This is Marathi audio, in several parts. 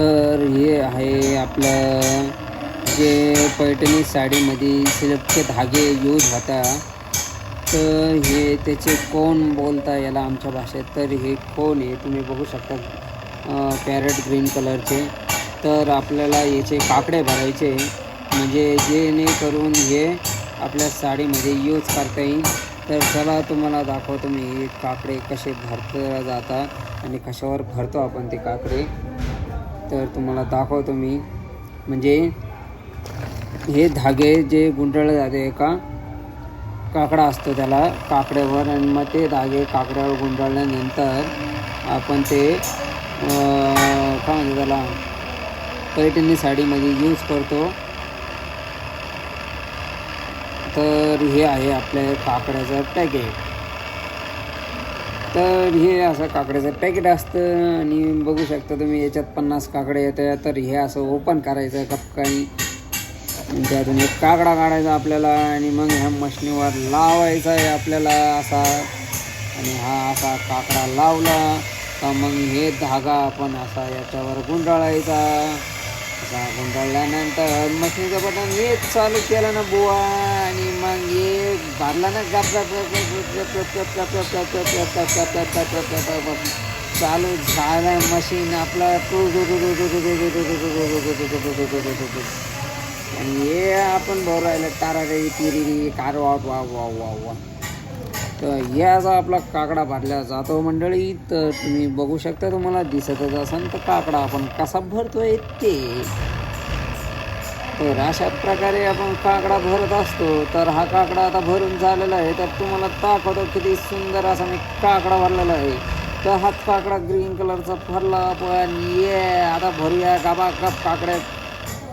तर हे आहे आपलं जे पैठणी साडीमध्ये सिल्कचे धागे यूज होता. तर हे त्याचे कोण बोलता याला आमच्या भाषेत? तर हे कोण आहे? तुम्ही बघू शकता पॅरेट ग्रीन कलरचे तर आपल्याला याचे काकडे भरायचे. म्हणजे जेणेकरून हे आपल्या साडीमध्ये यूज करता येईल. तर चला तुम्हाला दाखवतो मी हे काकडे कसे भरता जातात आणि कशावर भरतो आपण ते काकडे. तर तुम्हाला दाखवतो मी. म्हणजे हे धागे जे गुंडळले जाते एका काकडा असतो त्याला काकड्यावर आणि मग ते धागे काकड्यावर गुंडाळल्यानंतर आपण ते काय म्हणतो त्याला पैठणी साडीमध्ये यूज करतो. तर हे आहे आपल्या काकड्याचं पॅकेट तर हे असं काकड्याचं पॅकेट असतं आणि बघू शकता तुम्ही याच्यात पन्नास काकडे येतात तर हे असं ओपन करायचं कपकानी त्यातून एक काकडा काढायचा आपल्याला आणि मग ह्या मशनीवर लावायचा आहे आपल्याला असा. आणि हा असा काकडा लावला का मग हे धागा आपण असा याच्यावर गुंडाळायचा. असा गुंडाळल्यानंतर मशीनचं बटन एक चालू केलं ना बुवा आणि मग एक भरला ना गप चालू झालं मशीन आपलं आणि हे आपण भरायला तारा रे तिरी कार वा वा वा वा वा तर याचा आपला काकडा भरला जातो मंडळी. तर तुम्ही बघू शकता तुम्हाला दिसतच असाल तर काकडा आपण कसा भरतोय ते. तर अशा प्रकारे आपण काकडा भरत असतो. तर हा काकडा आता भरून झालेला आहे. तर तुम्हाला दाखवतो किती सुंदर असा मी काकडा भरलेला आहे. तर हा काकडा ग्रीन कलरचा भरला आपण. ये आता भरूया गाबा गप काकड्या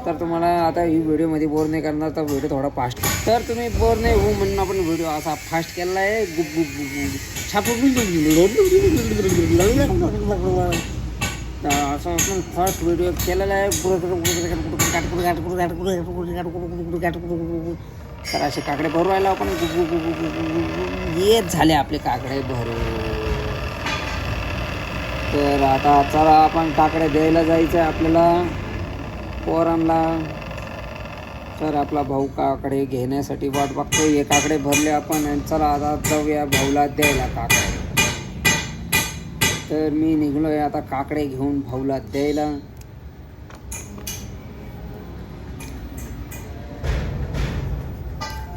तर तुम्हाला आता ही व्हिडिओमध्ये बोर नाही करणार तर व्हिडिओ थोडा फास्ट तर तुम्ही बोर नाही होऊ म्हणून आपण व्हिडिओ असा फास्ट केला आहे गुप गुप गुप गुप असं आपण व्हिडिओ केलेला आहे तर असे काकडे भरू राहिला आपण येत झाले आपले काकडे भरू तर आता चला आपण काकडे द्यायला जायचं आहे आपल्याला पोरांना. तर आपला भाऊ काकडे घेण्यासाठी वाट बघतो हे काकडे भरले आपण आणि चला आता जाऊया भाऊला द्यायला काकडे. तर मी निघलोय आता काकडे घेऊन भाऊला द्यायला.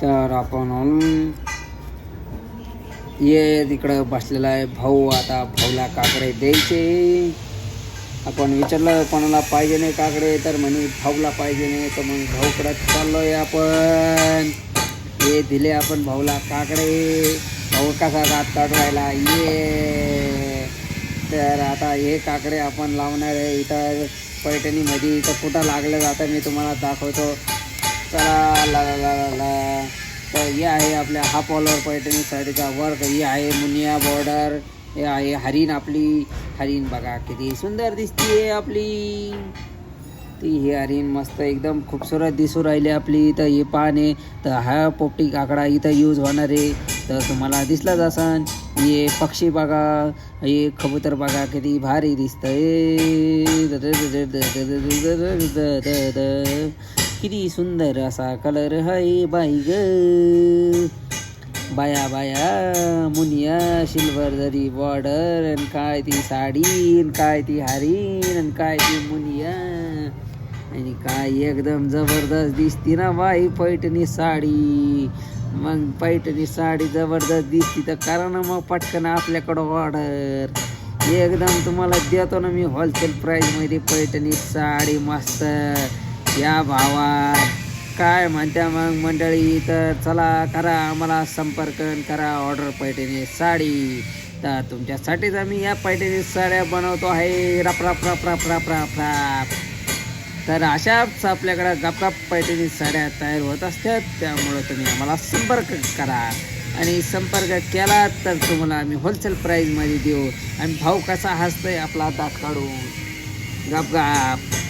तर आपण ये तिकडं बसलेला आहे भाऊ. आता भाऊला काकडे द्यायचे. आपण विचारलं कोणाला पाहिजे नाही काकडे तर म्हणे भाऊला पाहिजे नाही. तर मग भाऊकडं चाललोय आपण. हे दिले आपण भाऊला काकडे. भाऊ कसा दात काढू राहिला ये. तर आता हे काकडे आपण लावणार आहे. इथं पैठणीमध्ये इथं कुठं लागलं जातं मी तुम्हाला दाखवतो. चला ला ला ला ला. ला तर हे आहे आपल्या हाफ ऑलवर पैठणी साडीचा वर्क हे आहे मुनिया बॉर्डर हे आहे हरीण आपली हरीण बघा किती सुंदर दिसते आपली ती ही हरीण मस्त एकदम खूपसूरत दिसू राहिली आपली तर हे पाने तर हा पोपटी काकडा इथं यूज होणार आहे तर तुम्हाला दिसलाच असन हे पक्षी बघा हे कबूतर बघा किती भारी दिसतंय किती सुंदर असा कलर आहे बाई ग बाया बाया मुनिया सिल्वर जरी बॉर्डर आणि काय ती साडी आणि काय ती हारीन आणि काय ती मुनिया. आणि काय एकदम जबरदस्त दिसती ना बाई पैठणी साडी. मग पैठणी साडी जबरदस्त दिसती तर करा ना मग पटकन आपल्याकडं ऑर्डर एकदम तुम्हाला देतो ना मी होलसेल प्राईजमध्ये पैठणी साडी मस्त. या भावा. काय म्हणत्या मग मंडळी? तर चला करा आम्हाला संपर्क करा ऑर्डर पैठणी साडी. तर तुमच्यासाठीच आम्ही या पैठणी साड्या बनवतो आहे. रप रप रप रप रप रप रप. तर अशाच आपल्याकडं गपराप पैठणी साड्या तयार होत असतात. त्यामुळं तुम्ही आम्हाला संपर्क करा. आणि संपर्क केला तर तुम्हाला आम्ही होलसेल प्राईजमध्ये देऊ. आणि भाऊ कसा हसतोय आपला दात काढून. गप गप